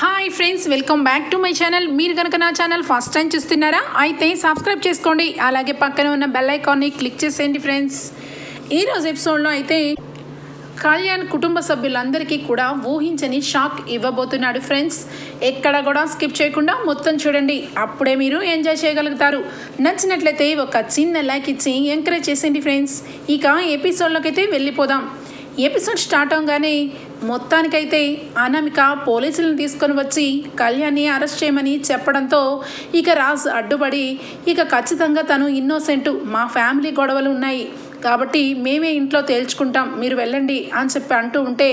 Hi friends welcome back to my channel మీరు కనుక నా ఛానల్ ఫస్ట్ టైం చూస్తున్నారా అయితే సబ్స్క్రైబ్ చేసుకోండి. అలాగే పక్కన ఉన్న బెల్ ఐకాన్ని క్లిక్ చేసేయండి ఫ్రెండ్స్ ఈరోజు ఎపిసోడ్లో అయితే కళ్యాణ్ కుటుంబ సభ్యులందరికీ కూడా ఊహించని షాక్ ఇవ్వబోతున్నాడు ఫ్రెండ్స్ ఎక్కడ కూడా స్కిప్ చేయకుండా మొత్తం చూడండి అప్పుడే మీరు ఎంజాయ్ చేయగలుగుతారు. నచ్చినట్లయితే ఒక చిన్న లైక్ ఇచ్చి ఎంకరేజ్ చేసేయండి ఫ్రెండ్స్ ఇక ఎపిసోడ్లోకి అయితే వెళ్ళిపోదాం. ఎపిసోడ్ స్టార్ట్ అవగానే మొత్తానికైతే అనామిక పోలీసులను తీసుకొని వచ్చి కళ్యాణ్ని అరెస్ట్ చేయమని చెప్పడంతో ఇక రాజ్ అడ్డుపడి ఇక ఖచ్చితంగా తను ఇన్నోసెంట్. మా ఫ్యామిలీ గొడవలు ఉన్నాయి. కాబట్టి మేమే ఇంట్లో తేల్చుకుంటాం. మీరు వెళ్ళండి అని చెప్పి అంటూ ఉంటే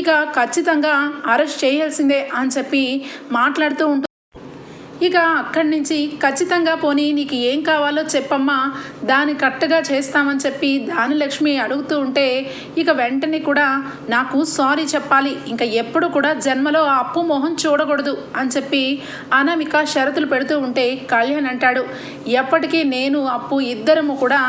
ఇక ఖచ్చితంగా అరెస్ట్ చేయాల్సిందే అని చెప్పి మాట్లాడుతూ ఉంటుంది ఇక అక్కడి నుంచి ఖచ్చితంగా పోనీ నీకు ఏం కావాలో చెప్పమ్మా దాని కరెక్ట్గా చేస్తామని చెప్పి దానిలక్ష్మి అడుగుతూ ఉంటే ఇక వెంటనే కూడా నాకు సారీ చెప్పాలి ఇంకా ఎప్పుడు కూడా జన్మలో ఆ అప్పు మొహం చూడకూడదు అని చెప్పి అనామిక షరతులు పెడుతూ ఉంటే కళ్యాణ్ అంటాడు ఎప్పటికీ నేను అప్పు ఇద్దరము కూడా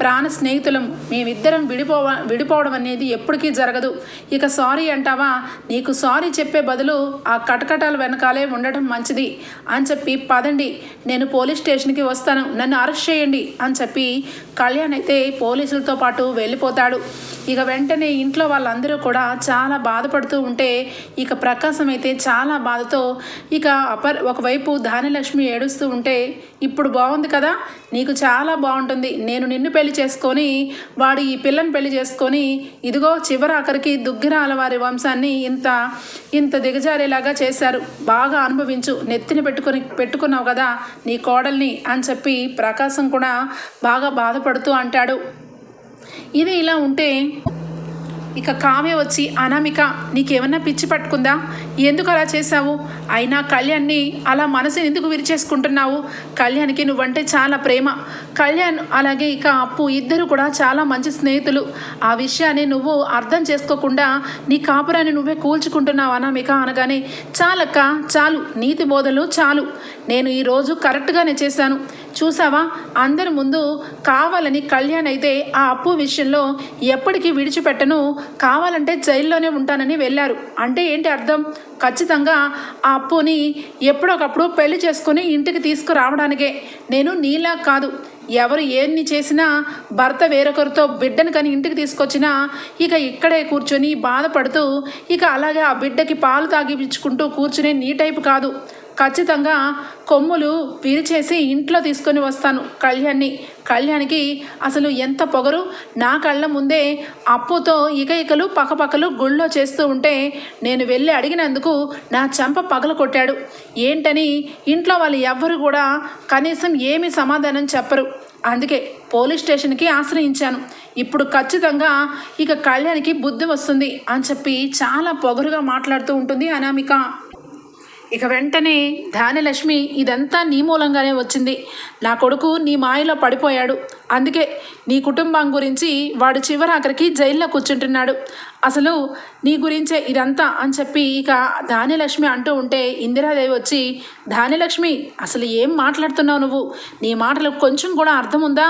ప్రాణ స్నేహితులం మేమిద్దరం విడిపోవ విడిపోవడం అనేది ఎప్పటికీ జరగదు. ఇక సారీ అంటావా నీకు సారీ చెప్పే బదులు ఆ కటకటాల వెనకాలే ఉండటం మంచిది అని చెప్పి చెప్పి పదండి నేను పోలీస్ స్టేషన్కి వస్తాను. నన్ను అరెస్ట్ చేయండి అని చెప్పి కళ్యాణ్ అయితే పోలీసులతో పాటు వెళ్ళిపోతాడు. ఇక వెంటనే ఇంట్లో వాళ్ళందరూ కూడా చాలా బాధపడుతూ ఉంటే ఇక ప్రకాశం అయితే చాలా బాధతో ఇక అపర్ ఒకవైపు ధాన్యలక్ష్మి ఏడుస్తూ ఉంటే ఇప్పుడు బాగుంది కదా నీకు చాలా బాగుంటుంది నేను నిన్ను పెళ్ళి చేసుకొని వాడు ఈ పిల్లని పెళ్ళి చేసుకొని ఇదిగో చివరి ఆఖరికి దుగ్గిరాల వారి వంశాన్ని ఇంత ఇంత దిగజారేలాగా చేశారు బాగా అనుభవించు నెత్తిన పెట్టుకొని పెట్టుకున్నావు కదా నీ కోడల్ని అని చెప్పి ప్రకాశం కూడా బాగా బాధపడుతూ అంటాడు. ఇది ఇలా ఉంటే ఇక కావ్య వచ్చి అనామిక నీకేమన్నా పిచ్చి పట్టుకుందా? ఎందుకు అలా చేశావు? అయినా కళ్యాణ్ని అలా మనసుని ఎందుకు విరిచేసుకుంటున్నావు? కళ్యాణ్కి నువ్వంటే చాలా ప్రేమ. కళ్యాణ్ అలాగే ఇక అప్పు ఇద్దరు కూడా చాలా మంచి స్నేహితులు. ఆ విషయాన్ని నువ్వు అర్థం చేసుకోకుండా నీ కాపురాన్ని నువ్వే కూల్చుకుంటున్నావు అనామిక అనగానే చాలక్క చాలు నీతి బోధలు చాలు. నేను ఈరోజు కరెక్ట్గానే చేశాను. చూసావా? అందరి ముందు కావాలని కళ్యాణ్ అయితే ఆ అప్పు విషయంలో ఎప్పటికీ విడిచిపెట్టను. కావాలంటే జైల్లోనే ఉంటానని వెళ్ళారు. అంటే ఏంటి అర్థం? ఖచ్చితంగా ఆ అప్పుని ఎప్పుడొకప్పుడు పెళ్ళి చేసుకుని ఇంటికి తీసుకురావడానికే. నేను నీలా కాదు. ఎవరు ఏమి చేసినా భర్త వేరొకరితో బిడ్డను కానీ ఇంటికి తీసుకొచ్చినా ఇక ఇక్కడే కూర్చొని బాధపడుతూ ఇక అలాగే ఆ బిడ్డకి పాలు తాగిపించుకుంటూ కూర్చునే నీ టైపు కాదు. ఖచ్చితంగా కొమ్ములు విరిచేసి ఇంట్లో తీసుకొని వస్తాను కళ్యాణ్ని. కళ్యాణ్కి అసలు ఎంత పొగరు? నా కళ్ళ ముందే అప్పుతో ఇక ఇకలు పక్కపక్కలు గుళ్ళో చేస్తూ ఉంటే నేను వెళ్ళి అడిగినందుకు నా చెంప పగల కొట్టాడు. ఏంటని ఇంట్లో వాళ్ళు ఎవ్వరు కూడా కనీసం ఏమి సమాధానం చెప్పరు. అందుకే పోలీస్ స్టేషన్కి ఆశ్రయించాను. ఇప్పుడు ఖచ్చితంగా ఇక కళ్యాణ్కి బుద్ధి వస్తుంది అని చెప్పి చాలా పొగరుగా మాట్లాడుతూ ఉంటుంది అనామిక. ఇక వెంటనే ధాన్యలక్ష్మి ఇదంతా నీ మూలంగానే వచ్చింది. నా కొడుకు నీ మాయలో పడిపోయాడు. అందుకే నీ కుటుంబం గురించి వాడు చివరాఖరికి జైల్లో కూర్చుంటున్నాడు. అసలు నీ గురించే ఇదంతా అని చెప్పి ఇక ధాన్యలక్ష్మి అంటూ ఉంటే ఇందిరాదేవి వచ్చి ధాన్యలక్ష్మి అసలు ఏం మాట్లాడుతున్నావు నువ్వు? నీ మాటలకు కొంచెం కూడా అర్థం ఉందా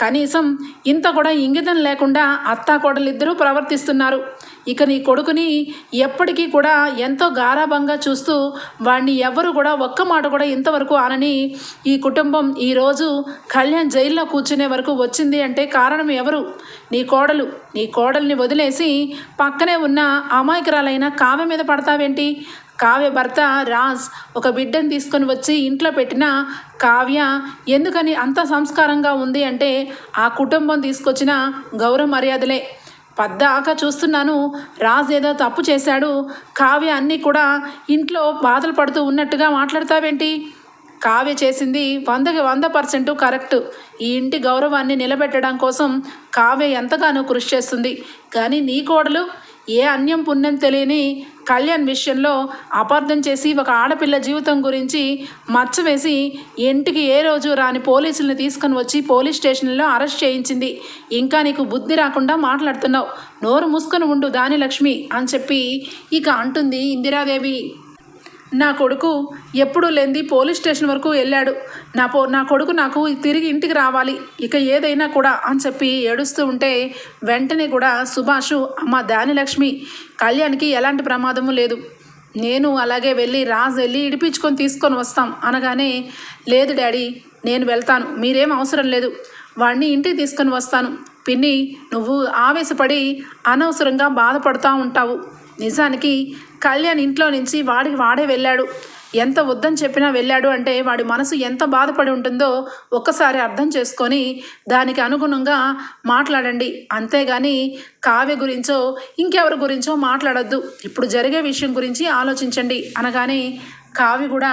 కనీసం ఇంత కూడా ఇంగితం లేకుండా అత్తా కోడలిద్దరూ ప్రవర్తిస్తున్నారు. ఇక నీ కొడుకుని ఎప్పటికీ కూడా ఎంతో గారాభంగా చూస్తూ వాడిని ఎవరు కూడా ఒక్క మాట కూడా ఇంతవరకు అనని ఈ కుటుంబం ఈరోజు కళ్యాణ్ జైల్లో కూర్చునే వరకు వచ్చింది అంటే కారణం ఎవరు? నీ కోడలు. నీ కోడల్ని వదిలేసి పక్కనే ఉన్న అమాయకురాలైన కావ్య మీద పడతావేంటి? కావ్య భర్త రాజ్ ఒక బిడ్డను తీసుకొని వచ్చి ఇంట్లో పెట్టిన కావ్య ఎందుకని అంత సంస్కారంగా ఉంది అంటే ఆ కుటుంబం తీసుకొచ్చిన గౌరవ మర్యాదలే. పద్దాకా చూస్తున్నాను రాజ్ ఏదో తప్పు చేశాడు కావ్య అన్నీ కూడా ఇంట్లో బాధలు పడుతూ ఉన్నట్టుగా మాట్లాడతావేంటి? కావ్య చేసింది వందకి వంద పర్సెంట్ కరెక్ట్. ఈ ఇంటి గౌరవాన్ని నిలబెట్టడం కోసం కావ్య ఎంతగానో కృషి చేస్తుంది. కానీ నీ కోడలు ఏ అన్యం పుణ్యం తెలియని కళ్యాణ్ విషయంలో అపార్థం చేసి ఒక ఆడపిల్ల జీవితం గురించి మచ్చవేసి ఇంటికి ఏ రోజు రాని పోలీసుల్ని తీసుకొని వచ్చి పోలీస్ స్టేషన్లో అరెస్ట్ చేయించింది. ఇంకా నీకు బుద్ధి రాకుండా మాట్లాడుతున్నావు. నోరు మూసుకొని ఉండు దాని లక్ష్మి అని చెప్పి ఇక అంటుంది ఇందిరాదేవి. నా కొడుకు ఎప్పుడు లేనిది పోలీస్ స్టేషన్ వరకు వెళ్ళాడు. నా పో నా కొడుకు నాకు తిరిగి ఇంటికి రావాలి. ఇక ఏదైనా కూడా అని చెప్పి ఏడుస్తూ ఉంటే వెంటనే కూడా సుభాషు అమ్మ దానిలక్ష్మి కళ్యాణ్కి ఎలాంటి ప్రమాదము లేదు. నేను అలాగే వెళ్ళి రాజు వెళ్ళి ఇడిపించుకొని తీసుకొని వస్తాం. అనగానే లేదు డాడీ నేను వెళ్తాను. మీరేం అవసరం లేదు. వాడిని ఇంటికి తీసుకొని వస్తాను. పిన్ని నువ్వు ఆవేశపడి అనవసరంగా బాధపడుతూ ఉంటావు. నిజానికి కళ్యాణ్ ఇంట్లో నుంచి వాడికి వాడే వెళ్ళాడు. ఎంత వద్దని చెప్పినా వెళ్ళాడు అంటే వాడి మనసు ఎంత బాధపడి ఉంటుందో ఒక్కసారి అర్థం చేసుకొని దానికి అనుగుణంగా మాట్లాడండి. అంతేగాని కావ్య గురించో ఇంకెవరి గురించో మాట్లాడొద్దు. ఇప్పుడు జరిగే విషయం గురించి ఆలోచించండి. అనగానే కావ్య కూడా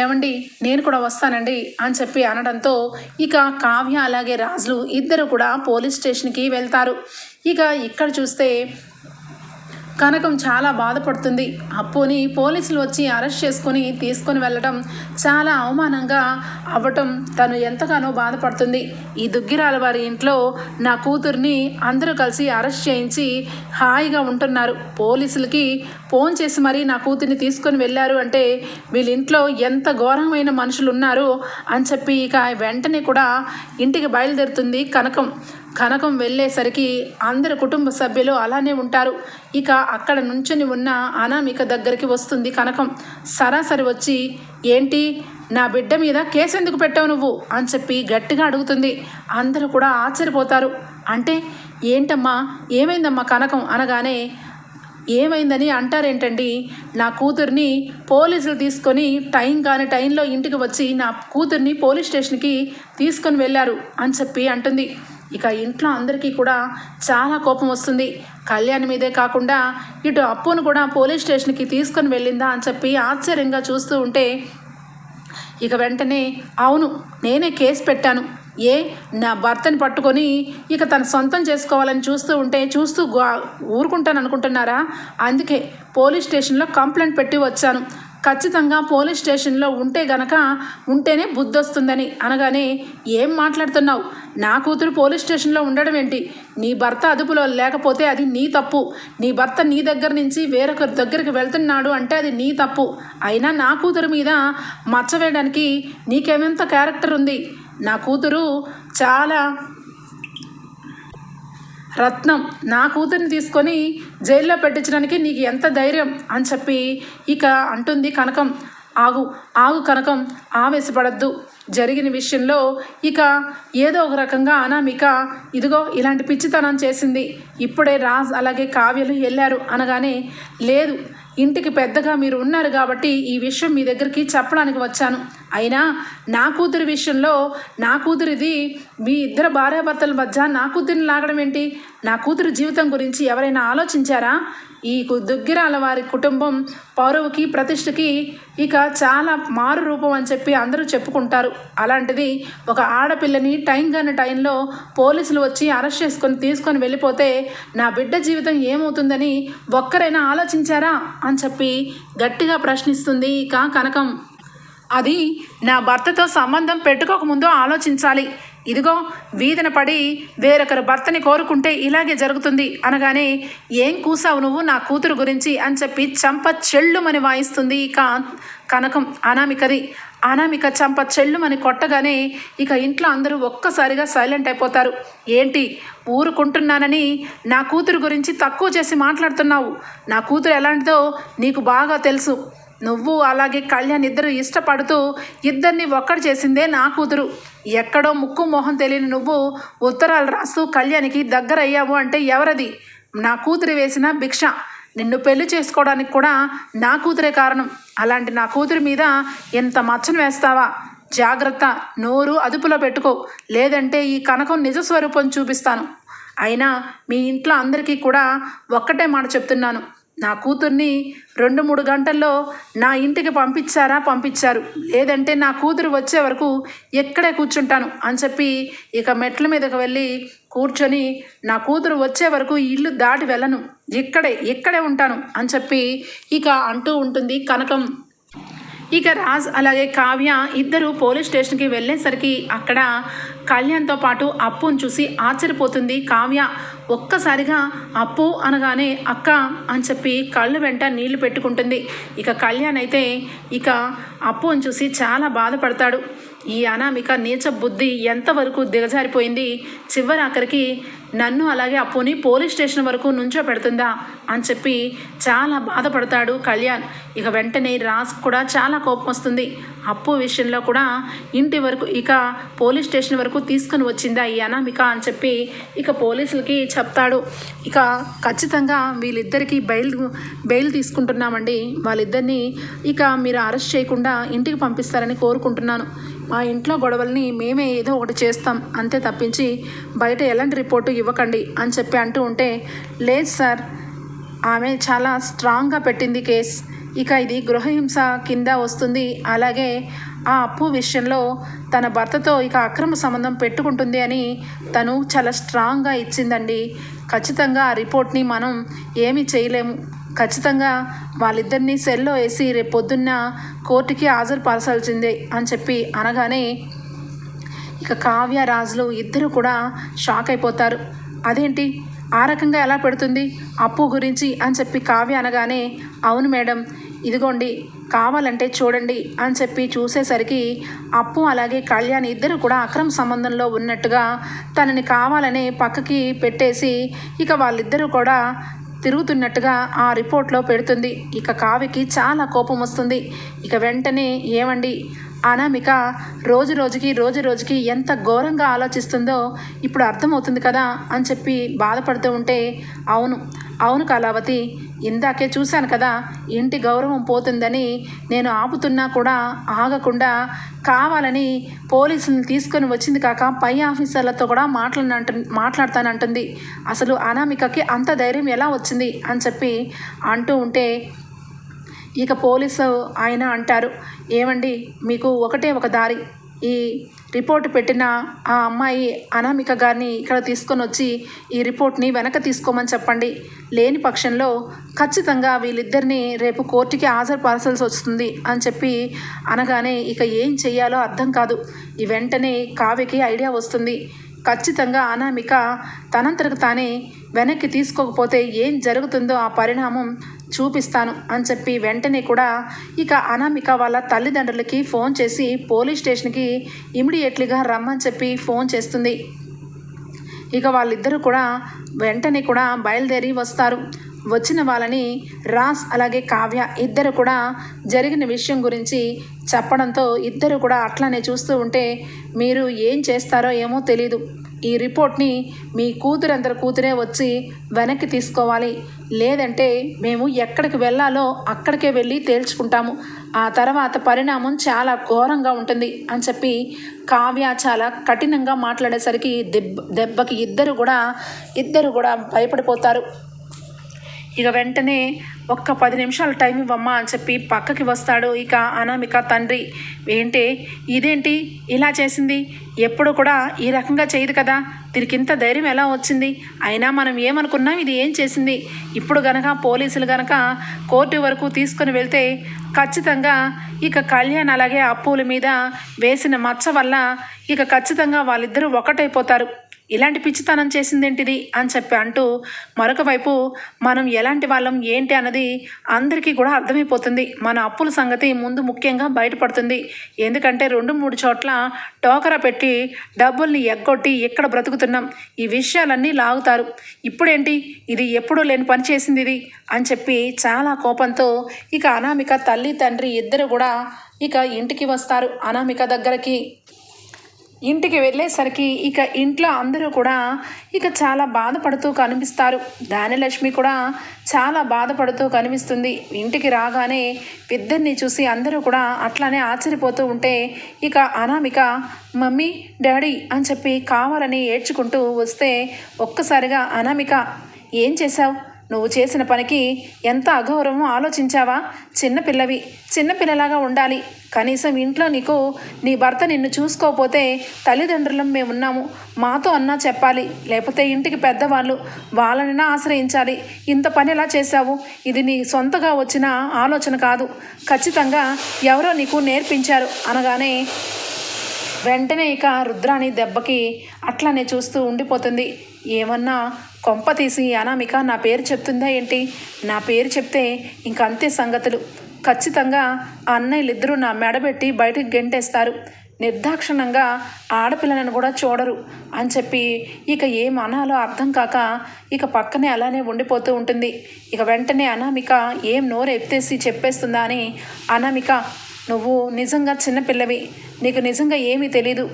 ఏమండి నేను కూడా వస్తానండి అని చెప్పి అనడంతో ఇక కావ్య అలాగే రాజులు ఇద్దరు కూడా పోలీస్ స్టేషన్కి వెళ్తారు. ఇక ఇక్కడ చూస్తే కనకం చాలా బాధపడుతుంది. అప్పుని పోలీసులు వచ్చి అరెస్ట్ చేసుకొని తీసుకొని వెళ్ళడం చాలా అవమానంగా అవ్వటం తను ఎంతగానో బాధపడుతుంది. ఈ దుగ్గిరాల వారి ఇంట్లో నా కూతుర్ని అందరూ కలిసి అరెస్ట్ చేయించి హాయిగా ఉంటున్నారు. పోలీసులకి ఫోన్ చేసి మరీ నా కూతుర్ని తీసుకొని వెళ్ళారు అంటే వీళ్ళింట్లో ఎంత ఘోరమైన మనుషులు ఉన్నారు అని చెప్పి ఇక వెంటనే కూడా ఇంటికి బయలుదేరుతుంది కనకం. కనకం వెళ్ళేసరికి అందరు కుటుంబ సభ్యులు అలానే ఉంటారు. ఇక అక్కడ నుంచుని ఉన్న అనామిక దగ్గరికి వస్తుంది కనకం. సరాసరి వచ్చి ఏంటి? నా బిడ్డ మీద కేసు ఎందుకు పెట్టావు నువ్వు? అని చెప్పి గట్టిగా అడుగుతుంది. అందరూ కూడా ఆశ్చర్యపోతారు. అంటే ఏంటమ్మా? ఏమైందమ్మా కనకం? అనగానే ఏమైందని అంటారేంటండి? నా కూతుర్ని పోలీసులు తీసుకొని టైం కాని టైంలో ఇంటికి వచ్చి నా కూతుర్ని పోలీస్ స్టేషన్కి తీసుకొని వెళ్ళారు అని చెప్పి అంటుంది. ఇక ఇంట్లో అందరికీ కూడా చాలా కోపం వస్తుంది. కళ్యాణ్ మీదే కాకుండా ఇటు అప్పును కూడా పోలీస్ స్టేషన్కి తీసుకొని వెళ్ళిందా అని చెప్పి ఆశ్చర్యంగా చూస్తూ ఉంటే ఇక వెంటనే అవును నేనే కేసు పెట్టాను. ఏ? నా భర్తని పట్టుకొని ఇక తన సొంతం చేసుకోవాలని చూస్తూ ఉంటే చూస్తూ ఊరుకుంటాను అనుకుంటున్నారా అందుకే పోలీస్ స్టేషన్లో కంప్లైంట్ పెట్టి వచ్చాను. ఖచ్చితంగా పోలీస్ స్టేషన్లో ఉంటే గనక ఉంటేనే బుద్ధి వస్తుందని అనగానే ఏం మాట్లాడుతున్నావు? నా కూతురు పోలీస్ స్టేషన్లో ఉండడం ఏంటి? నీ భర్త అదుపులో లేకపోతే అది నీ తప్పు. నీ భర్త నీ దగ్గర నుంచి వేరొకరి దగ్గరికి వెళ్తున్నాడు అంటే అది నీ తప్పు. అయినా నా కూతురు మీద మచ్చ వేయడానికి నీకేమెంత క్యారెక్టర్ ఉంది? నా కూతురు చాలా రత్నం నా కూతుర్ని తీసుకొని జైల్లో పెట్టించడానికి నీకు ఎంత ధైర్యం? అని చెప్పి ఇక అంటుంది కనకం. ఆగు ఆగు కనకం ఆవేశపడద్దు. జరిగిన విషయంలో ఇక ఏదో ఒక రకంగా అనామిక ఇదిగో ఇలాంటి పిచ్చితనం చేసింది. ఇప్పుడే రాజ్ అలాగే కావ్యలు వెళ్ళారు అనగానే లేదు ఇంటికి పెద్దగా మీరు ఉన్నారు కాబట్టి ఈ విషయం మీ దగ్గరికి చెప్పడానికి వచ్చాను. అయినా నా కూతురి విషయంలో నా కూతురిది మీ ఇద్దరు భార్యాభర్తల మధ్య నా కూతురిని లాగడం ఏంటి? నా కూతురు జీవితం గురించి ఎవరైనా ఆలోచించారా? ఈ దుగ్గిరాల వారి కుటుంబం పౌరవుకి ప్రతిష్టకి ఇక చాలా మారు రూపం అని చెప్పి అందరూ చెప్పుకుంటారు. అలాంటిది ఒక ఆడపిల్లని టైం కాని టైంలో పోలీసులు వచ్చి అరెస్ట్ చేసుకొని తీసుకొని వెళ్ళిపోతే నా బిడ్డ జీవితం ఏమవుతుందని ఒక్కరైనా ఆలోచించారా? అని చెప్పి గట్టిగా ప్రశ్నిస్తుంది ఇక కనకం. అది నా భర్తతో సంబంధం పెట్టుకోకముందు ఆలోచించాలి. ఇదిగో వీధిన పడి వేరొకరు భర్తని కోరుకుంటే ఇలాగే జరుగుతుంది అనగానే ఏం కూసావు నువ్వు నా కూతురు గురించి? అని చెప్పి చంప చెల్లుమని వాయిస్తుంది ఇక కనకం అనామికది. అనామిక చంప చెల్లుమని కొట్టగానే ఇక ఇంట్లో అందరూ ఒక్కసారిగా సైలెంట్ అయిపోతారు. ఏంటి? ఊరుకుంటున్నానని నా కూతురు గురించి తక్కువ చేసి మాట్లాడుతున్నావు. నా కూతురు ఎలాంటిదో నీకు బాగా తెలుసు. నువ్వు అలాగే కళ్యాణ్ ఇద్దరు ఇష్టపడుతూ ఇద్దరిని ఒక్కడు చేసిందే నా కూతురు. ఎక్కడో ముక్కు మొహం తెలియని నువ్వు ఉత్తరాలు రాస్తూ కళ్యాణ్కి దగ్గర అయ్యావు అంటే ఎవరది? నా కూతురు వేసిన భిక్ష. నిన్ను పెళ్ళి చేసుకోవడానికి కూడా నా కూతురే కారణం. అలాంటి నా కూతురి మీద ఎంత మచ్చను వేస్తావా? జాగ్రత్త నోరు అదుపులో పెట్టుకో. లేదంటే ఈ కనకం నిజ స్వరూపం చూపిస్తాను. అయినా మీ ఇంట్లో అందరికీ కూడా ఒక్కటే మాట చెప్తున్నాను. నా కూతుర్ని రెండు మూడు గంటల్లో నా ఇంటికి పంపించారా? పంపించారు. లేదంటే నా కూతురు వచ్చే వరకు ఎక్కడే కూర్చుంటాను అని చెప్పి ఇక మెట్ల మీదకి వెళ్ళి కూర్చొని నా కూతురు వచ్చే వరకు ఇల్లు దాటి వెళ్ళను. ఇక్కడే ఇక్కడే ఉంటాను అని చెప్పి ఇక అంటూ ఉంటుంది కనకం. ఇక రాజ్ అలాగే కావ్య ఇద్దరు పోలీస్ స్టేషన్కి వెళ్ళేసరికి అక్కడ కళ్యాణ్తో పాటు అప్పును చూసి ఆశ్చర్యపోతుంది కావ్య. ఒక్కసారిగా అప్పు అనగానే అక్క అని చెప్పి కళ్ళు వెంట నీళ్ళు పెట్టుకుంటుంది. ఇక కళ్యాణ్ అయితే ఇక అప్పుని చూసి చాలా బాధపడతాడు. ఈ అనామిక నీచ బుద్ధి ఎంతవరకు దిగజారిపోయింది? చివరి ఆఖరికి నన్ను అలాగే అప్పుని పోలీస్ స్టేషన్ వరకు నుంచో పెడుతుందా? అని చెప్పి చాలా బాధపడతాడు కళ్యాణ్. ఇక వెంటనే రాజ్ కూడా చాలా కోపం వస్తుంది. అప్పు విషయంలో కూడా ఇంటి వరకు ఇక పోలీస్ స్టేషన్ వరకు తీసుకుని వచ్చిందా ఈ అనామిక అని చెప్పి ఇక పోలీసులకి చెప్తాడు. ఇక ఖచ్చితంగా వీళ్ళిద్దరికీ బెయిల్ బెయిల్ తీసుకుంటున్నామండి. వాళ్ళిద్దరిని ఇక మీరు అరెస్ట్ చేయకుండా ఇంటికి పంపిస్తారని కోరుకుంటున్నాను. మా ఇంట్లో గొడవల్ని మేమే ఏదో ఒకటి చేస్తాం అంతే తప్పించి బయట ఎలాంటి రిపోర్టు ఇవ్వకండి అని చెప్పి అంటూ ఉంటే లేదు సార్ ఆమె చాలా స్ట్రాంగ్గా పెట్టింది కేస్. ఇక ఇది గృహహింస కింద వస్తుంది. అలాగే ఆ అప్పు విషయంలో తన భర్తతో ఇక అక్రమ సంబంధం పెట్టుకుంటుంది అని తను చాలా స్ట్రాంగ్గా ఇచ్చిందండి. ఖచ్చితంగా ఆ రిపోర్ట్ని మనం ఏమీ చేయలేము. ఖచ్చితంగా వాళ్ళిద్దరినీ సెల్లో వేసి రేపు పొద్దున్న కోర్టుకి హాజరుపరచాల్సిందే అని చెప్పి అనగానే ఇక కావ్య రాజులు ఇద్దరు కూడా షాక్ అయిపోతారు. అదేంటి? ఆ రకంగా ఎలా పెడుతుంది? అప్పు గురించి అని చెప్పి కావ్య అనగానే అవును మేడం ఇదిగోండి కావాలంటే చూడండి అని చెప్పి చూసేసరికి అప్పు అలాగే కళ్యాణ్ ఇద్దరు కూడా అక్రమ సంబంధంలో ఉన్నట్టుగా తనని కావాలనే పక్కకి పెట్టేసి ఇక వాళ్ళిద్దరూ కూడా తిరుగుతున్నట్టుగా ఆ రిపోర్ట్లో పెడుతుంది. ఇక కావికి చాలా కోపం వస్తుంది. ఇక వెంటనే ఏమండి? అనామిక రోజు రోజుకి రోజు రోజుకి ఎంత ఘోరంగా ఆలోచిస్తుందో ఇప్పుడు అర్థమవుతుంది కదా అని చెప్పి బాధపడుతూ ఉంటే అవును అవును కళావతి ఇందాకే చూశాను కదా ఇంటి గౌరవం పోతుందని నేను ఆపుతున్నా కూడా ఆగకుండా కావాలని పోలీసులను తీసుకొని వచ్చింది కాక పై ఆఫీసర్లతో కూడా మాట్లాడినంటు మాట్లాడతానంటుంది. అసలు అనామికకి అంత ధైర్యం ఎలా వచ్చింది అని చెప్పి అంటూ ఉంటే ఇక పోలీసు ఆయన అంటారు ఏమండి మీకు ఒకటే ఒక దారి. ఈ రిపోర్ట్ పెట్టిన ఆ అమ్మాయి అనామిక గారిని ఇక్కడ తీసుకొని వచ్చి ఈ రిపోర్ట్ని వెనక తీసుకోమని చెప్పండి. లేని పక్షంలో ఖచ్చితంగా వీళ్ళిద్దరిని రేపు కోర్టుకి హాజరుపరచాల్సి వస్తుంది అని చెప్పి అనగానే ఇక ఏం చెయ్యాలో అర్థం కాదు. ఈ వెంటనే కావ్యకి ఐడియా వస్తుంది. ఖచ్చితంగా అనామిక తనంతరకు తానే వెనక్కి తీసుకోకపోతే ఏం జరుగుతుందో ఆ పరిణామం చూపిస్తాను అని చెప్పి వెంటనే కూడా ఇక అనామిక వాళ్ళ తల్లిదండ్రులకి ఫోన్ చేసి పోలీస్ స్టేషన్కి ఇమీడియట్లీగా రమ్మని చెప్పి ఫోన్ చేస్తుంది. ఇక వాళ్ళిద్దరూ కూడా వెంటనే కూడా బయలుదేరి వస్తారు. వచ్చిన వాళ్ళని రాస్ అలాగే కావ్య ఇద్దరు కూడా జరిగిన విషయం గురించి చెప్పడంతో ఇద్దరు కూడా అట్లానే చూస్తూ ఉంటే మీరు ఏం చేస్తారో ఏమో తెలీదు. ఈ రిపోర్ట్ని మీ కూతురందరి కూతురే వచ్చి వెనక్కి తీసుకోవాలి. లేదంటే మేము ఎక్కడికి వెళ్ళాలో అక్కడికే వెళ్ళి తేల్చుకుంటాము. ఆ తర్వాత పరిణామం చాలా ఘోరంగా ఉంటుంది అని చెప్పి కావ్య చాలా కఠినంగా మాట్లాడేసరికి దెబ్బ దెబ్బకి ఇద్దరు కూడా ఇద్దరు కూడా భయపడిపోతారు. ఇక వెంటనే ఒక్క పది నిమిషాలు టైం ఇవ్వమ్మా అని చెప్పి పక్కకి వస్తాడు ఇక అనామిక తండ్రి. ఏంటి? ఇదేంటి? ఇలా చేసింది? ఎప్పుడు కూడా ఈ రకంగా చేయదు కదా? దీనికి ఇంత ధైర్యం ఎలా వచ్చింది? అయినా మనం ఏమనుకున్నాం ఇది ఏం చేసింది? ఇప్పుడు గనక పోలీసులు గనక కోర్టు వరకు తీసుకుని వెళ్తే ఖచ్చితంగా ఇక కళ్యాణ్ అలాగే అప్పుల మీద వేసిన మచ్చ వల్ల ఇక ఖచ్చితంగా వాళ్ళిద్దరూ ఒకటైపోతారు. ఇలాంటి పిచ్చితనం చేసిందేంటిది అని చెప్పి అంటూ మరొక వైపు మనం ఎలాంటి వాళ్ళం ఏంటి అన్నది అందరికీ కూడా అర్థమైపోతుంది. మన అప్పుల సంగతి ముందు ముఖ్యంగా బయటపడుతుంది. ఎందుకంటే రెండు మూడు చోట్ల టోకరా పెట్టి డబ్బుల్ని ఎగ్గొట్టి ఎక్కడ బ్రతుకుతున్నాం? ఈ విషయాలన్నీ లాగుతారు. ఇప్పుడేంటి? ఇది ఎప్పుడూ లేని పని చేసింది ఇది అని చెప్పి చాలా కోపంతో ఇక అనామిక తల్లి తండ్రి ఇద్దరు కూడా ఇక ఇంటికి వస్తారు. అనామిక దగ్గరకి ఇంటికి వెళ్ళేసరికి ఇక ఇంట్లో అందరూ కూడా ఇక చాలా బాధపడుతూ కనిపిస్తారు. దానిలక్ష్మి కూడా చాలా బాధపడుతూ కనిపిస్తుంది. ఇంటికి రాగానే ఇద్దరిని చూసి అందరూ కూడా అట్లానే ఆశ్చర్యపోతూ ఉంటే ఇక అనామిక మమ్మీ డాడీ అని చెప్పి కావాలని ఏడ్చుకుంటూ వస్తే ఒక్కసారిగా అనామిక ఏం చేశావు? నువ్వు చేసిన పనికి ఎంత అగౌరవం ఆలోచించావా? చిన్నపిల్లవి చిన్నపిల్లలాగా ఉండాలి. కనీసం ఇంట్లో నీకు నీ భర్త నిన్ను చూసుకోకపోతే తల్లిదండ్రులం మేము ఉన్నాము మాతో అన్నా చెప్పాలి. లేకపోతే ఇంటికి పెద్దవాళ్ళు వాళ్ళనైనా ఆశ్రయించాలి. ఇంత పని ఎలా చేశావు? ఇది నీ సొంతగా వచ్చిన ఆలోచన కాదు. ఖచ్చితంగా ఎవరో నీకు నేర్పించారు అనగానే వెంటనే ఇక రుద్రాని దెబ్బకి అట్లానే చూస్తూ ఉండిపోతుంది. ఏమన్నా కొంప తీసి అనామిక నా పేరు చెప్తుందా ఏంటి? నా పేరు చెప్తే ఇంక అంతే సంగతులు. ఖచ్చితంగా ఆ అన్నయ్యలిద్దరూ నా మెడబెట్టి బయటకు గెంటేస్తారు. నిర్దాక్షిణంగా ఆడపిల్లలను కూడా చూడరు అని చెప్పి ఇక ఏం అనాలో అర్థం కాక ఇక పక్కనే అలానే ఉండిపోతూ ఉంటుంది. ఇక వెంటనే అనామిక ఏం నోరు ఎత్తేసి చెప్పేస్తుందా అని అనామిక నువ్వు నిజంగా చిన్నపిల్లవి నీకు నిజంగా ఏమీ తెలీదు.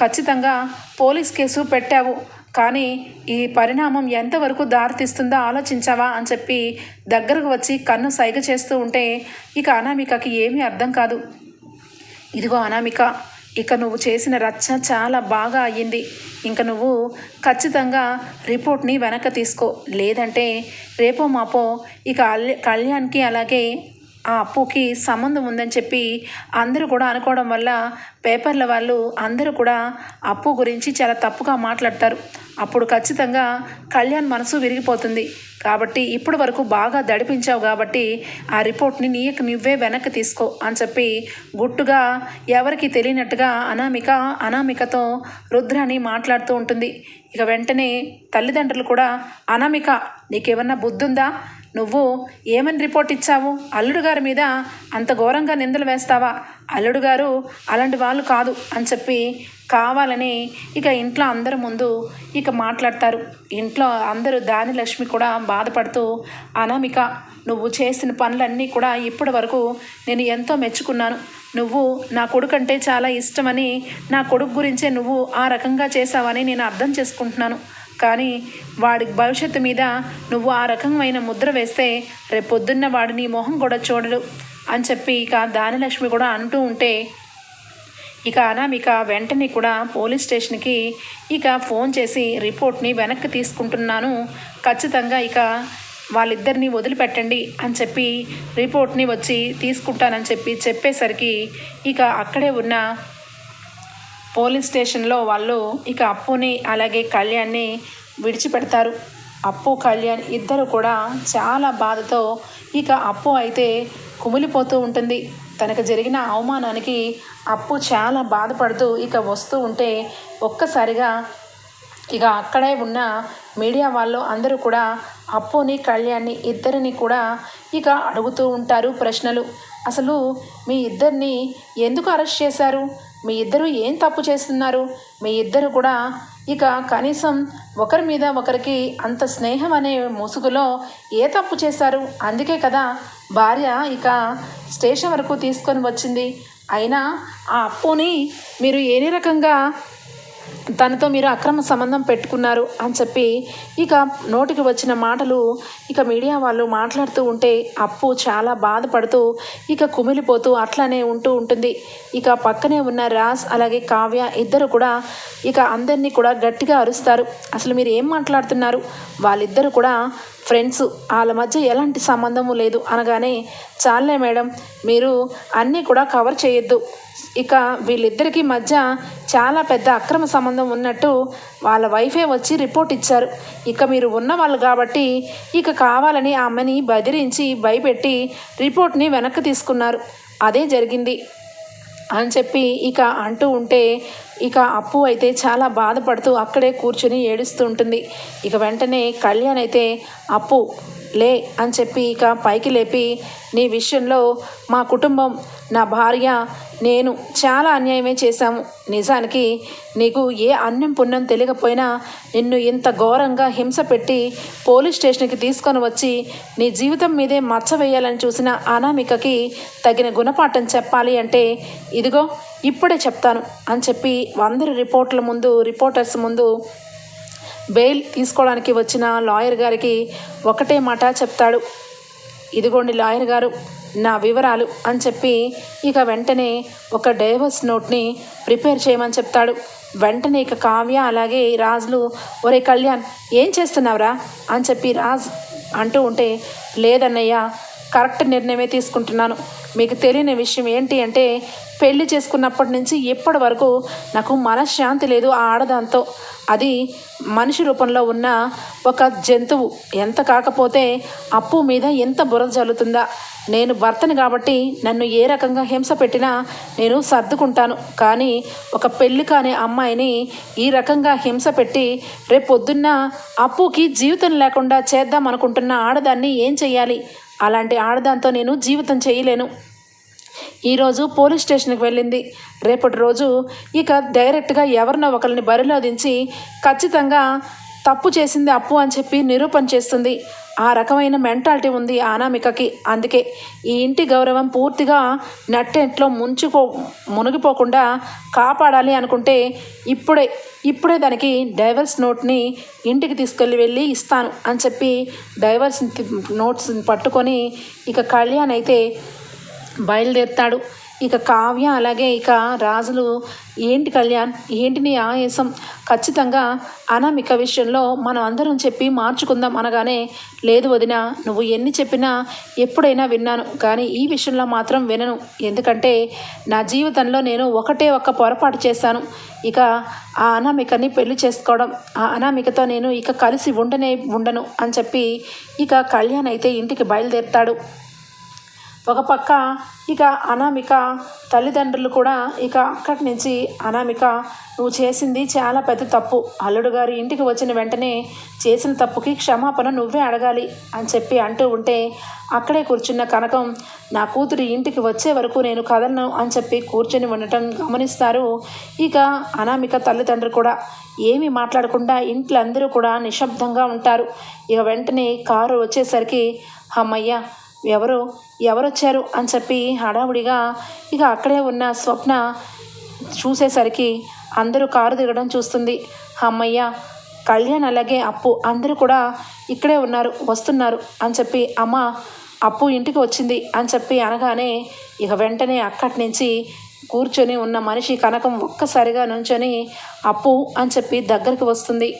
ఖచ్చితంగా పోలీస్ కేసు పెట్టావు. కానీ ఈ పరిణామం ఎంతవరకు దారితీస్తుందో ఆలోచించావా అని చెప్పి దగ్గరకు వచ్చి కన్ను సైగ చేస్తూ ఉంటే ఇక అనామికకి ఏమీ అర్థం కాదు. ఇదిగో అనామిక ఇక నువ్వు చేసిన రచ్చ చాలా బాగా అయ్యింది. ఇంక నువ్వు ఖచ్చితంగా రిపోర్ట్ని వెనక్కి తీసుకో. లేదంటే రేపో మాపో ఇక అల్- కళ్యాణ్కి అలాగే ఆ అప్పుకి సంబంధం ఉందని చెప్పి అందరూ కూడా అనుకోవడం వల్ల పేపర్ల వాళ్ళు అందరూ కూడా అప్పు గురించి చాలా తప్పుగా మాట్లాడతారు. అప్పుడు ఖచ్చితంగా కళ్యాణ్ మనసు విరిగిపోతుంది. కాబట్టి ఇప్పటి వరకు బాగా దడిపించావు కాబట్టి ఆ రిపోర్ట్ని నీకు నువ్వే వెనక్కి తీసుకో అని చెప్పి గుట్టుగా ఎవరికి తెలియనట్టుగా అనామిక అనామికతో రుద్రాని మాట్లాడుతూ ఉంటుంది. ఇక వెంటనే తల్లిదండ్రులు కూడా అనామిక నీకేమన్నా బుద్ధి ఉందా నువ్వు ఏమని రిపోర్ట్ ఇచ్చావు? అల్లుడు గారి మీద అంత ఘోరంగా నిందలు వేస్తావా? అల్లుడు గారు అలాంటి వాళ్ళు కాదు అని చెప్పి కావాలని ఇక ఇంట్లో అందరి ముందు ఇక మాట్లాడతారు. ఇంట్లో అందరూ దాని లక్ష్మి కూడా బాధపడుతూ అనామిక నువ్వు చేసిన పనులన్నీ కూడా ఇప్పటి వరకు నేను ఎంతో మెచ్చుకున్నాను. నువ్వు నా కొడుకు అంటే చాలా ఇష్టమని నా కొడుకు గురించే నువ్వు ఆ రకంగా చేసావని నేను అర్థం చేసుకుంటున్నాను. కానీ వాడి భవిష్యత్తు మీద నువ్వు ఆ రకమైన ముద్ర వేస్తే రేపొద్దున్న వాడు నీ మొహం కూడా చూడడు అని చెప్పి ఇక దానిలక్ష్మి కూడా అంటూ ఉంటే ఇక అనామిక వెంటనే కూడా పోలీస్ స్టేషన్కి ఇక ఫోన్ చేసి రిపోర్ట్ని వెనక్కి తీసుకుంటున్నాను. ఖచ్చితంగా ఇక వాళ్ళిద్దరిని వదిలిపెట్టండి అని చెప్పి రిపోర్ట్ని వచ్చి తీసుకుంటానని చెప్పి చెప్పేసరికి ఇక అక్కడే ఉన్న పోలీస్ స్టేషన్లో వాళ్ళు ఇక అప్పుని అలాగే కళ్యాణ్ని విడిచిపెడతారు. అప్పు కళ్యాణ్ ఇద్దరు కూడా చాలా బాధతో ఇక అప్పు అయితే కుమిలిపోతూ ఉంటుంది. తనకు జరిగిన అవమానానికి అప్పు చాలా బాధపడుతూ ఇక వస్తూ ఉంటే ఒక్కసారిగా ఇక అక్కడే ఉన్న మీడియా వాళ్ళు అందరూ కూడా అప్పుని కళ్యాణ్ని ఇద్దరిని కూడా ఇక అడుగుతూ ఉంటారు ప్రశ్నలు. అసలు మీ ఇద్దరిని ఎందుకు అరెస్ట్ చేశారు? మీ ఇద్దరు ఏం తప్పు చేస్తున్నారు? మీ ఇద్దరు కూడా ఇక కనీసం ఒకరి మీద ఒకరికి అంత స్నేహం అనే ముసుగులో ఏ తప్పు చేశారు? అందుకే కదా భార్య ఇక స్టేషన్ వరకు తీసుకొని వచ్చింది. అయినా ఆ అప్పుని మీరు ఏ రకంగా తనతో మీరు అక్రమ సంబంధం పెట్టుకున్నారు అని చెప్పి ఇక నోటికి వచ్చిన మాటలు ఇక మీడియా వాళ్ళు మాట్లాడుతూ ఉంటే అప్పు చాలా బాధపడుతూ ఇక కుమిలిపోతూ అట్లానే ఉంటూ ఉంటుంది. ఇక పక్కనే ఉన్న రాజ్ అలాగే కావ్య ఇద్దరు కూడా ఇక అందరినీ కూడా గట్టిగా అరుస్తారు. అసలు మీరు ఏం మాట్లాడుతున్నారు? వాళ్ళిద్దరు కూడా ఫ్రెండ్స్ వాళ్ళ మధ్య ఎలాంటి సంబంధము లేదు అనగానే చాలే మేడం మీరు అన్నీ కూడా కవర్ చేయొద్దు. ఇక వీళ్ళిద్దరికీ మధ్య చాలా పెద్ద అక్రమ సంబంధం ఉన్నట్టు వాళ్ళ వైఫే వచ్చి రిపోర్ట్ ఇచ్చారు. ఇక మీరు ఉన్నవాళ్ళు కాబట్టి ఇక కావాలని ఆ అమ్మని బెదిరించి భయపెట్టి రిపోర్ట్ని వెనక్కి తీసుకున్నారు. అదే జరిగింది. అని చెప్పి ఇక అంటూ ఉంటే ఇక అప్పు అయితే చాలా బాధపడుతూ అక్కడే కూర్చుని ఏడుస్తూ ఉంటుంది. ఇక వెంటనే కళ్యాణ్ అయితే అప్పు లే అని చెప్పి ఇక పైకి లేపి నీ విషయంలో మా కుటుంబం నా భార్య నేను చాలా అన్యాయమే చేశాము. నిజానికి నీకు ఏ అన్యం పుణ్యం తెలియకపోయినా నిన్ను ఇంత ఘోరంగా హింస పెట్టి పోలీస్ స్టేషన్కి తీసుకొని వచ్చి నీ జీవితం మీదే మచ్చ వేయాలని చూసిన అనామికకి తగిన గుణపాఠం చెప్పాలి అంటే ఇదిగో ఇప్పుడే చెప్తాను అని చెప్పి అందరి రిపోర్ట్ల ముందు రిపోర్టర్స్ ముందు బెయిల్ తీసుకోవడానికి వచ్చిన లాయర్ గారికి ఒకటే మాట చెప్తాడు. ఇదిగోండి లాయర్ గారు నా వివరాలు అని చెప్పి ఇక వెంటనే ఒక డైవర్స్ నోట్ని ప్రిపేర్ చేయమని చెప్తాడు. వెంటనే ఇక కావ్య అలాగే రాజులు ఒరే కళ్యాణ్ ఏం చేస్తున్నావురా? అని చెప్పి రాజ్ అంటూ ఉంటే లేదన్నయ్య కరెక్ట్ నిర్ణయమే తీసుకుంటున్నాను. మీకు తెలియని విషయం ఏంటి అంటే పెళ్ళి చేసుకున్నప్పటి నుంచి ఇప్పటి వరకు నాకు మనశ్శాంతి లేదు ఆ ఆడదాంతో. అది మనిషి రూపంలో ఉన్న ఒక జంతువు. ఎంత కాకపోతే అప్పు మీద ఎంత బురద జల్లుతుందా? నేను భర్తని కాబట్టి నన్ను ఏ రకంగా హింస పెట్టినా నేను సర్దుకుంటాను. కానీ ఒక పెళ్ళి కాని అమ్మాయిని ఈ రకంగా హింస పెట్టి రేపొద్దున్న అప్పుకి జీవితం లేకుండా చేద్దాం అనుకుంటున్న ఆడదాన్ని ఏం చెయ్యాలి? అలాంటి ఆడదాంతో నేను జీవితం చేయలేను. ఈరోజు పోలీస్ స్టేషన్కి వెళ్ళింది. రేపటి రోజు ఇక డైరెక్ట్గా ఎవరినో ఒకరిని బరిలో దించి ఖచ్చితంగా తప్పు చేసింది అప్పు అని చెప్పి నిరూపణ చేస్తుంది. ఆ రకమైన మెంటాలిటీ ఉంది అనామికకి. అందుకే ఈ ఇంటి గౌరవం పూర్తిగా నట్టెంట్లో ముంచుకో మునిగిపోకుండా కాపాడాలి అనుకుంటే ఇప్పుడే ఇప్పుడే దానికి డైవర్స్ నోట్ని ఇంటికి తీసుకెళ్ళి వెళ్ళి ఇస్తాను అని చెప్పి డైవర్స్ నోట్స్ పట్టుకొని ఇక కళ్యాణ్ అయితే బయలుదేరుతాడు. ఇక కావ్య అలాగే ఇక రాజులు ఏంటి కళ్యాణ్? ఏంటి నీ ఆయాసం? ఖచ్చితంగా అనామిక విషయంలో మనం అందరం చెప్పి మార్చుకుందాం అనగానే లేదు వదిన నువ్వు ఎన్ని చెప్పినా ఎప్పుడైనా విన్నాను కానీ ఈ విషయంలో మాత్రం వినను. ఎందుకంటే నా జీవితంలో నేను ఒకటే ఒక్క పొరపాటు చేశాను. ఇక ఆ అనామికని పెళ్ళి చేసుకోవడం ఆ అనామికతో నేను ఇక కలిసి ఉండనే ఉండను అని చెప్పి ఇక కళ్యాణ్ అయితే ఇంటికి బయలుదేరుతాడు. ఒక పక్క ఇక అనామిక తల్లిదండ్రులు కూడా ఇక అక్కడి నుంచి అనామిక నువ్వు చేసింది చాలా పెద్ద తప్పు. అల్లుడు గారి ఇంటికి వచ్చిన వెంటనే చేసిన తప్పుకి క్షమాపణ నువ్వే అడగాలి అని చెప్పి అంటూ ఉంటే అక్కడే కూర్చున్న కనకం నా కూతురు ఇంటికి వచ్చే వరకు నేను కదలను అని చెప్పి కూర్చొని ఉండటం గమనిస్తారు ఇక అనామిక తల్లిదండ్రులు కూడా. ఏమీ మాట్లాడకుండా ఇంట్లో అందరూ కూడా నిశ్శబ్దంగా ఉంటారు. ఇక వెంటనే కారు వచ్చేసరికి అమ్మయ్య ఎవరు? ఎవరొచ్చారు అని చెప్పి హడావుడిగా ఇక అక్కడే ఉన్న స్వప్న చూసేసరికి అందరూ కారు దిగడం చూస్తుంది. అమ్మయ్య కళ్యాణ్ అలాగే అప్పు అందరూ కూడా ఇక్కడే ఉన్నారు వస్తున్నారు అని చెప్పి అమ్మ అప్పు ఇంటికి వచ్చింది అని చెప్పి అనగానే ఇక వెంటనే అక్కడి నుంచి కూర్చొని ఉన్న మనిషి కనకం ఒక్కసారిగా నుంచొని అప్పు అని చెప్పి దగ్గరికి వస్తుంది.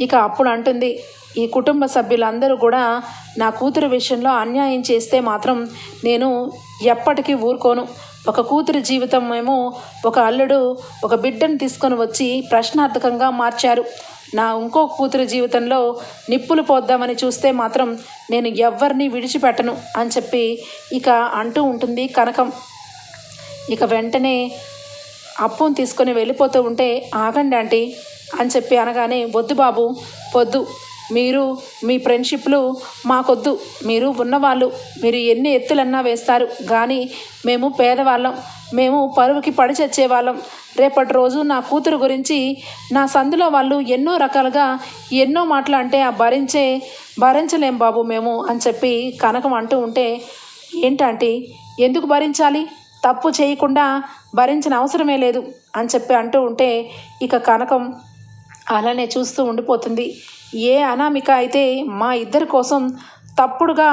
ఇక అప్పుడు అంటుంది ఈ కుటుంబ సభ్యులందరూ కూడా నా కూతురు విషయంలో అన్యాయం చేస్తే మాత్రం నేను ఎప్పటికీ ఊరుకోను. ఒక కూతురు జీవితం ఏమో ఒక అల్లుడు ఒక బిడ్డను తీసుకొని వచ్చి ప్రశ్నార్థకంగా మార్చారు. నా ఇంకో కూతురు జీవితంలో నిప్పులు పోద్దామని చూస్తే మాత్రం నేను ఎవ్వరిని విడిచిపెట్టను అని చెప్పి ఇక అంటూ ఉంటుంది కనకం. ఇక వెంటనే అప్పును తీసుకొని వెళ్ళిపోతూ ఉంటే ఆగండి ఆంటీ అని చెప్పి అనగానే వద్దు బాబు వద్దు. మీరు మీ ఫ్రెండ్షిప్లు మాకొద్దు. మీరు ఉన్నవాళ్ళు మీరు ఎన్ని ఎత్తులన్నా వేస్తారు. కానీ మేము పేదవాళ్ళం. మేము పరువుకి పడి చచ్చేవాళ్ళం. రేపటి రోజు నా కూతురు గురించి నా సందులో వాళ్ళు ఎన్నో రకాలుగా ఎన్నో మాటలు అంటే ఆ భరించే భరించలేం బాబు మేము అని చెప్పి కనకం అంటూ ఉంటే ఏంటంటే ఎందుకు భరించాలి? తప్పు చేయకుండా భరించిన అవసరమే లేదు అని చెప్పి అంటూ ఉంటే ఇక కనకం అలానే చూస్తూ ఉండిపోతుంది. ఏ అనామిక అయితే మా ఇద్దరి కోసం తప్పుడుగా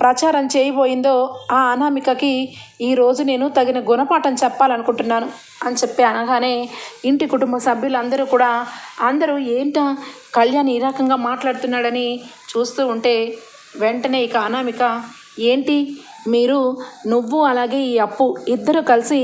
ప్రచారం చేయబోయిందో ఆ అనామికకి ఈరోజు నేను తగిన గుణపాఠం చెప్పాలనుకుంటున్నాను అని చెప్పి అనగానే ఇంటి కుటుంబ సభ్యులందరూ కూడా అందరూ ఏంటా కళ్యాణ్ ఈ రకంగా మాట్లాడుతున్నాడని చూస్తూ ఉంటే వెంటనే ఇక అనామిక ఏంటి? మీరు నువ్వు అలాగే ఈ అప్పు ఇద్దరు కలిసి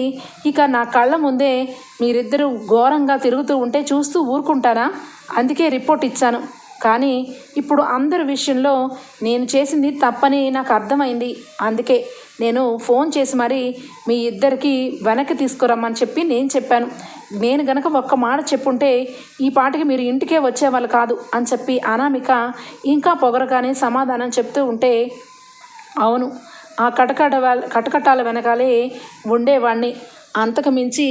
ఇక నా కళ్ళ ముందే మీరిద్దరూ ఘోరంగా తిరుగుతూ ఉంటే చూస్తూ ఊరుకుంటారా? అందుకే రిపోర్ట్ ఇచ్చాను. కానీ ఇప్పుడు అందరి విషయంలో నేను చేసింది తప్పని నాకు అర్థమైంది. అందుకే నేను ఫోన్ చేసి మరి మీ ఇద్దరికి వెనక్కి తీసుకురమ్మని చెప్పి నేను చెప్పాను. నేను గనక ఒక్క మాట చెప్పుంటే ఈ పాటికి మీరు ఇంటికే వచ్చేవాళ్ళు కాదు అని చెప్పి అనామిక ఇంకా పొగరగానే సమాధానం చెప్తూ ఉంటే అవును ఆ కటకట కటకటాల వెనకాలే ఉండేవాడిని అంతకు మించి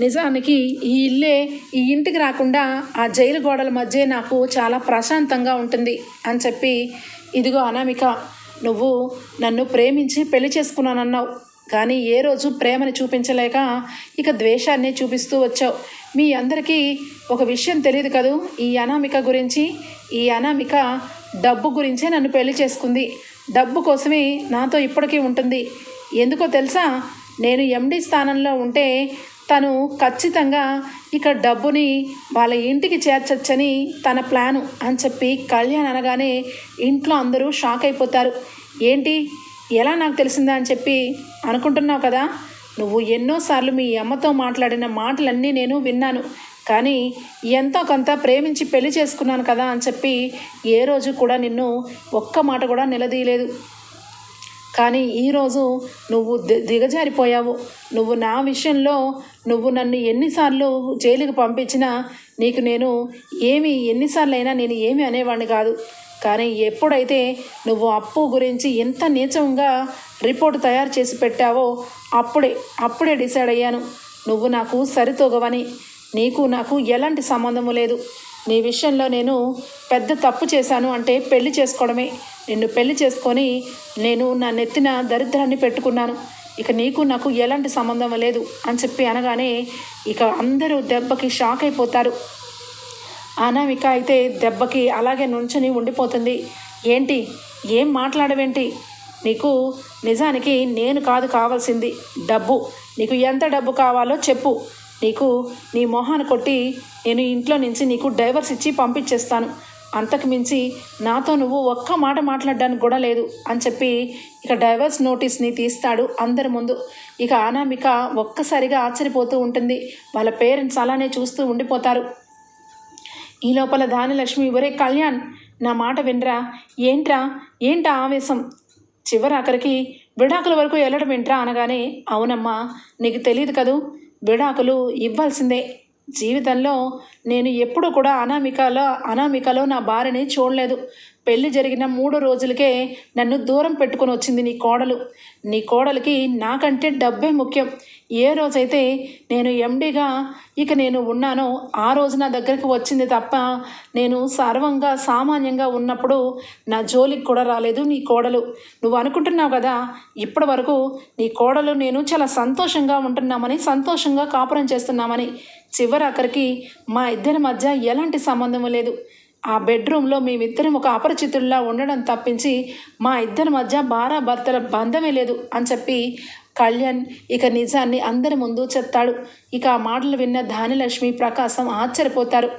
నిజానికి ఈ ఇల్లే ఈ ఇంటికి రాకుండా ఆ జైలు గోడల మధ్య నాకు చాలా ప్రశాంతంగా ఉంటుంది అని చెప్పి ఇదిగో అనామిక నువ్వు నన్ను ప్రేమించి పెళ్ళి చేసుకున్నానన్నావు. కానీ ఏ రోజు ప్రేమని చూపించలేక ఇక ద్వేషాన్ని చూపిస్తూ వచ్చావు. మీ అందరికీ ఒక విషయం తెలియదు కదూ? ఈ అనామిక గురించి ఈ అనామిక డబ్బు గురించే నన్ను పెళ్ళి చేసుకుంది. డబ్బు కోసమే నాతో ఇప్పటికీ ఉంటుంది. ఎందుకో తెలుసా? నేను ఎండి స్థానంలో ఉంటే తను ఖచ్చితంగా ఇక డబ్బుని వాళ్ళ ఇంటికి చేర్చొచ్చని తన ప్లాను అని చెప్పి కళ్యాణ్ అనగానే ఇంట్లో అందరూ షాక్ అయిపోతారు. ఏంటి? ఎలా నాకు తెలిసిందా అని చెప్పి అనుకుంటున్నావు కదా? నువ్వు ఎన్నోసార్లు మీ అమ్మతో మాట్లాడిన మాటలన్నీ నేను విన్నాను. కానీ ఎంతో కొంత ప్రేమించి పెళ్ళి చేసుకున్నాను కదా అని చెప్పి ఏ రోజు కూడా నిన్ను ఒక్క మాట కూడా నిలదీయలేదు. కానీ ఈరోజు నువ్వు ది- దిగజారిపోయావు. నువ్వు నా విషయంలో నువ్వు నన్ను ఎన్నిసార్లు జైలుకి పంపించినా నీకు నేను ఏమి ఎన్నిసార్లు అయినా నేను ఏమి అనేవాడిని కాదు. కానీ ఎప్పుడైతే నువ్వు అప్పు గురించి ఎంత నీచంగా రిపోర్ట్ తయారు చేసి పెట్టావో అప్పుడే అప్పుడే డిసైడ్ అయ్యాను. నువ్వు నాకు సరితూగవని. నీకు నాకు ఎలాంటి సంబంధము లేదు. నీ విషయంలో నేను పెద్ద తప్పు చేశాను అంటే పెళ్ళి చేసుకోవడమే. నిన్ను పెళ్ళి చేసుకొని నేను నా నెత్తిన దరిద్రాన్ని పెట్టుకున్నాను. ఇక నీకు నాకు ఎలాంటి సంబంధం లేదు అని చెప్పి అనగానే ఇక అందరూ దెబ్బకి షాక్ అయిపోతారు. అనామిక అయితే దెబ్బకి అలాగే నుంచుని ఉండిపోతుంది. ఏంటి? ఏం మాట్లాడవేంటి? నీకు నిజానికి నేను కాదు కావాల్సింది డబ్బు. నీకు ఎంత డబ్బు కావాలో చెప్పు. నీకు నీ మొహాన్ని కొట్టి నేను ఇంట్లో నుంచి నీకు డైవర్స్ ఇచ్చి పంపించేస్తాను. అంతకు మించి నాతో నువ్వు ఒక్క మాట మాట్లాడడానికి కూడా లేదు అని చెప్పి ఇక డైవర్స్ నోటీస్ని తీస్తాడు అందరి ముందు. ఇక అనామిక ఒక్కసారిగా ఆశ్చర్యపోతూ ఉంటుంది. వాళ్ళ పేరెంట్స్ అలానే చూస్తూ ఉండిపోతారు. ఈ లోపల దానిలక్ష్మి ఒరే కళ్యాణ్ నా మాట వినరా? ఏంట్రా? ఏంటా ఆవేశం? చివరాఖరికి విడాకుల వరకు వెళ్ళడం ఏంట్రా అనగానే అవునమ్మా నీకు తెలియదు కదూ? విడాకులు ఇవ్వాల్సిందే. జీవితంలో నేను ఎప్పుడు కూడా అనామికలో అనామికలో నా భార్యని చూడలేదు. పెళ్ళి జరిగిన మూడు రోజులకే నన్ను దూరం పెట్టుకొని వచ్చింది నీ కోడలు. నీ కోడలికి నాకంటే డబ్బే ముఖ్యం. ఏ రోజైతే నేను ఎండీగా ఇక నేను ఉన్నానో ఆ రోజు నా దగ్గరికి వచ్చింది తప్ప నేను సర్వంగా సామాన్యంగా ఉన్నప్పుడు నా జోలికి కూడా రాలేదు నీ కోడలు. నువ్వు అనుకుంటున్నావు కదా ఇప్పటి వరకు నీ కోడలు నేను చాలా సంతోషంగా ఉంటున్నామని సంతోషంగా కాపురం చేస్తున్నామని. చివరి అక్కడికి మా ఇద్దరి మధ్య ఎలాంటి సంబంధము లేదు. ఆ బెడ్రూమ్లో మేమిద్దరం ఒక అపరిచితుల్లా ఉండడం తప్పించి మా ఇద్దరి మధ్య భార్య భర్తల బంధమే లేదు అని చెప్పి కళ్యాణ్ ఇక నిజాన్ని అందరి ముందు చెప్తాడు. ఇక ఆ మాటలు విన్న ధానిలక్ష్మి ప్రకాశం ఆశ్చర్యపోతారు.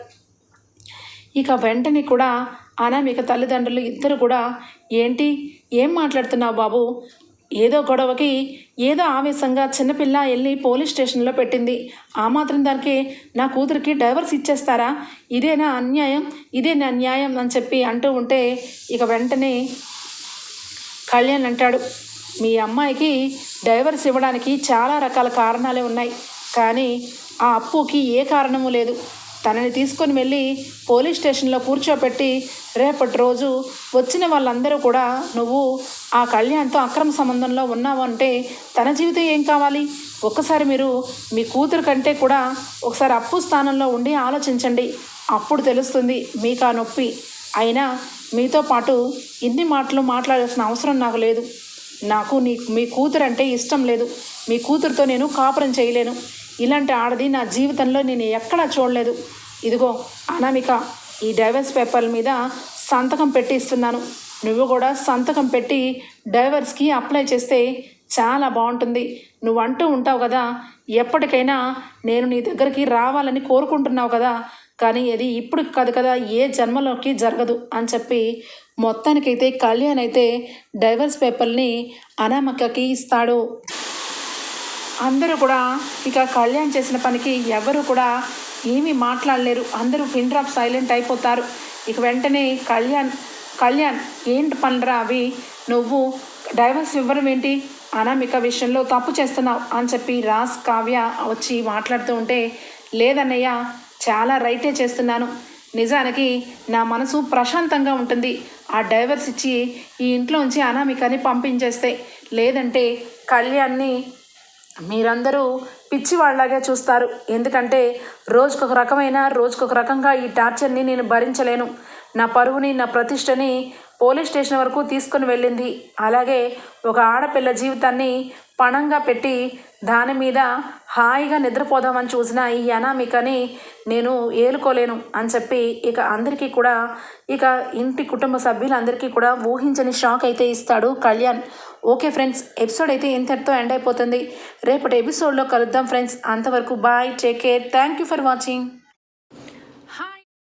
ఇక వెంటనే కూడా అనామిక తల్లిదండ్రులు ఇద్దరు కూడా ఏంటి? ఏం మాట్లాడుతున్నావు బాబు? ఏదో గొడవకి ఏదో ఆవేశంగా చిన్నపిల్ల వెళ్ళి పోలీస్ స్టేషన్లో పెట్టింది. ఆ మాత్రం దానికి నా కూతురికి డైవర్స్ ఇచ్చేస్తారా? ఇదేనా అన్యాయం? ఇదేనా అన్యాయం అని చెప్పి అంటూ ఉంటే ఇక వెంటనే కళ్యాణ్ అంటాడు మీ అమ్మాయికి డైవర్స్ ఇవ్వడానికి చాలా రకాల కారణాలే ఉన్నాయి. కానీ ఆ అప్పుకి ఏ కారణము లేదు. తనని తీసుకొని వెళ్ళి పోలీస్ స్టేషన్లో కూర్చోపెట్టి రేపటి రోజు వచ్చిన వాళ్ళందరూ కూడా నువ్వు ఆ కళ్యాణ్తో అక్రమ సంబంధంలో ఉన్నావు అంటే తన జీవితం ఏం కావాలి? ఒక్కసారి మీరు మీ కూతురు కంటే కూడా ఒకసారి అప్పు స్థానంలో ఉండి ఆలోచించండి. అప్పుడు తెలుస్తుంది మీకు ఆ నొప్పి. అయినా మీతో పాటు ఇన్ని మాటలు మాట్లాడాల్సిన అవసరం నాకు లేదు. నాకు నీ మీ కూతురు అంటే ఇష్టం లేదు. మీ కూతురుతో నేను కాపురం చేయలేను. ఇలాంటి ఆడది నా జీవితంలో నేను ఎక్కడా చూడలేదు. ఇదిగో అనామిక ఈ డైవర్స్ పేపర్ల మీద సంతకం పెట్టి ఇస్తున్నాను. నువ్వు కూడా సంతకం పెట్టి డైవర్స్కి అప్లై చేస్తే చాలా బాగుంటుంది. నువ్వు అంటూ ఉంటావు కదా ఎప్పటికైనా నేను నీ దగ్గరికి రావాలని కోరుకుంటున్నావు కదా కానీ అది ఇప్పుడు కాదు కదా ఏ జన్మలోకి జరగదు అని చెప్పి మొత్తానికైతే కళ్యాణ్ అయితే డైవర్స్ పేపర్ని అనామకకి ఇస్తాడు. అందరూ కూడా ఇక కళ్యాణ్ చేసిన పనికి ఎవరు కూడా ఏమీ మాట్లాడలేరు. అందరూ పిన్ డ్రాప్ సైలెంట్ అయిపోతారు. ఇక వెంటనే కళ్యాణ్ కళ్యాణ్ ఏంటి పనురా అవి? నువ్వు డైవర్స్ ఇవ్వడం ఏంటి? అనామిక విషయంలో తప్పు చేస్తున్నావు అని చెప్పి రాస్ కావ్య వచ్చి మాట్లాడుతూ ఉంటే లేదన్నయ్య చాలా రైటే చేస్తున్నాను. నిజానికి నా మనసు ప్రశాంతంగా ఉంటుంది. ఆ డైవర్స్ ఇచ్చి ఈ ఇంట్లోంచి అనామికని పంపించేస్తే లేదంటే కళ్యాణ్ని మీరందరూ పిచ్చివాళ్ళలాగే చూస్తారు. ఎందుకంటే రోజుకొక రకమైన రోజుకొక రకంగా ఈ టార్చర్ని నేను భరించలేను. నా పరువుని నా ప్రతిష్టని పోలీస్ స్టేషన్ వరకు తీసుకుని వెళ్ళింది. అలాగే ఒక ఆడపిల్ల జీవితాన్ని పణంగా పెట్టి దాని మీద హాయిగా నిద్రపోదామని చూసిన ఈ అనామికని నేను ఏలుకోలేను అని చెప్పి ఇక అందరికీ కూడా ఇక ఇంటి కుటుంబ సభ్యులందరికీ కూడా ఊహించని షాక్ అయితే ఇస్తాడు కళ్యాణ్. ఓకే ఫ్రెండ్స్ ఎపిసోడ్ అయితే ఇంతటితో ఎండ్ అయిపోతుంది. రేపటి ఎపిసోడ్లో కలుద్దాం ఫ్రెండ్స్. అంతవరకు bye take care. Thank you for watching.